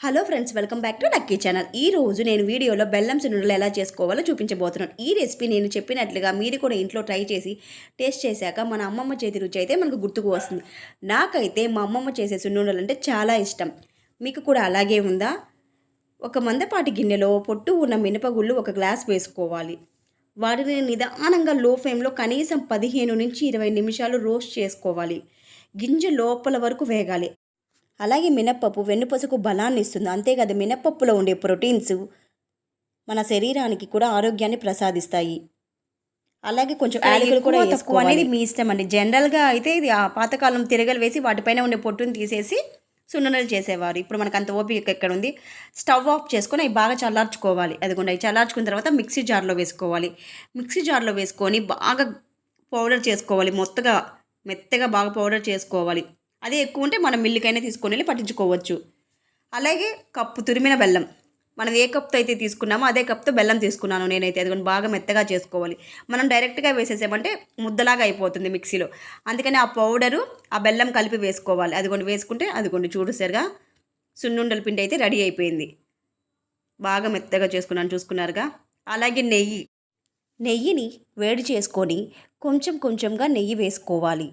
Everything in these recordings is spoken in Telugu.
Hello friends welcome back to lucky channel. ఈ రోజు నేను వీడియోలో బెల్లం సున్నుండలు ఎలా చేసుకోవాలో చూపించబోతున్నాను. ఈ రెసిపీ నేను చెప్పినట్లుగా మీరు కూడా ఇంట్లో ట్రై చేసి టేస్ట్ చేశాక మన అమ్మమ్మ చేతి రుచి అయితే మనకు గుర్తుకు వస్తుంది. నాకైతే మా అమ్మమ్మ చేసే సున్నుండలు అంటే చాలా ఇష్టం. మీకు కూడా అలాగే ఉందా? ఒక మందపాటి గిన్నెలో పొట్టు ఉన్న మినపగుళ్ళు ఒక గ్లాస్ వేసుకోవాలి. వాటిని నిదానంగా లో ఫ్లేమ్లో కనీసం పదిహేను నుంచి ఇరవై నిమిషాలు రోస్ట్ చేసుకోవాలి. గింజ లోపల వరకు వేగాలి. అలాగే మినప్పప్పు వెన్నుపసుకు బలాన్ని ఇస్తుంది అంతేకాదు మినప్పప్పులో ఉండే ప్రోటీన్స్ మన శరీరానికి కూడా ఆరోగ్యాన్ని ప్రసాదిస్తాయి. అలాగే కొంచెం యాలకులు కూడా తక్కువ అనేది మీ ఇష్టం అండి. జనరల్గా అయితే ఇది ఆ పాతకాలం తిరగలు వేసి వాటిపైన ఉండే పొట్టుని తీసేసి సున్నుండలు చేసేవారు. ఇప్పుడు మనకు అంత ఓపిక ఎక్కడ ఉంది? స్టవ్ ఆఫ్ చేసుకొని అవి బాగా చల్లార్చుకోవాలి. అదిగోండి అవి చల్లార్చుకున్న తర్వాత మిక్సీ జార్లో వేసుకోవాలి. మిక్సీ జార్లో వేసుకొని బాగా పౌడర్ చేసుకోవాలి. మొత్తగా మెత్తగా బాగా పౌడర్ చేసుకోవాలి. అదే ఎక్కువ ఉంటే మనం మిల్లుకైనా తీసుకొని వెళ్ళి పట్టించుకోవచ్చు. అలాగే కప్పు తురిమిన బెల్లం. మనం ఏ కప్తో అయితే తీసుకున్నామో అదే కప్తో బెల్లం తీసుకున్నాను నేనైతే. అది బాగా మెత్తగా చేసుకోవాలి. మనం డైరెక్ట్గా వేసేసామంటే ముద్దలాగా అయిపోతుంది మిక్సీలో. అందుకని ఆ పౌడరు ఆ బెల్లం కలిపి వేసుకోవాలి. అదిగోండి వేసుకుంటే అదిగోండి చూడుసరిగా సున్నుండల పిండి అయితే రెడీ అయిపోయింది. బాగా మెత్తగా చేసుకున్నాను చూసుకున్నారుగా? అలాగే నెయ్యి. నెయ్యిని వేడి చేసుకొని కొంచెం కొంచెంగా నెయ్యి వేసుకోవాలి.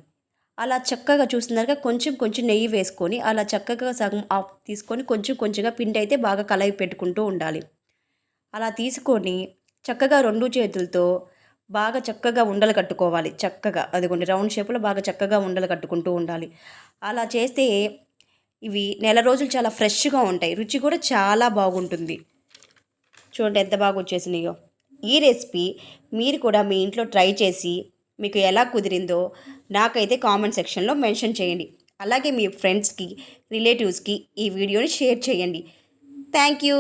అలా చక్కగా చూస్తున్నారుగా కొంచెం కొంచెం నెయ్యి వేసుకొని అలా చక్కగా సగం ఆఫ్ తీసుకొని కొంచెం కొంచెంగా పిండి అయితే బాగా కలయి పెట్టుకుంటూ ఉండాలి. అలా తీసుకొని చక్కగా రెండు చేతులతో బాగా చక్కగా ఉండలు కట్టుకోవాలి. చక్కగా అదిగోండి రౌండ్ షేప్లో బాగా చక్కగా ఉండలు కట్టుకుంటూ ఉండాలి. అలా చేస్తే ఇవి నెల రోజులు చాలా ఫ్రెష్గా ఉంటాయి. రుచి కూడా చాలా బాగుంటుంది. చూడండి ఎంత బాగా వచ్చేసినాయో. ఈ రెసిపీ మీరు కూడా మీ ఇంట్లో ట్రై చేసి మీకు ఎలా కుదిరిందో నాకైతే కామెంట్ సెక్షన్లో మెన్షన్ చేయండి. అలాగే మీ ఫ్రెండ్స్కి రిలేటివ్స్కి ఈ వీడియోని షేర్ చేయండి. Thank you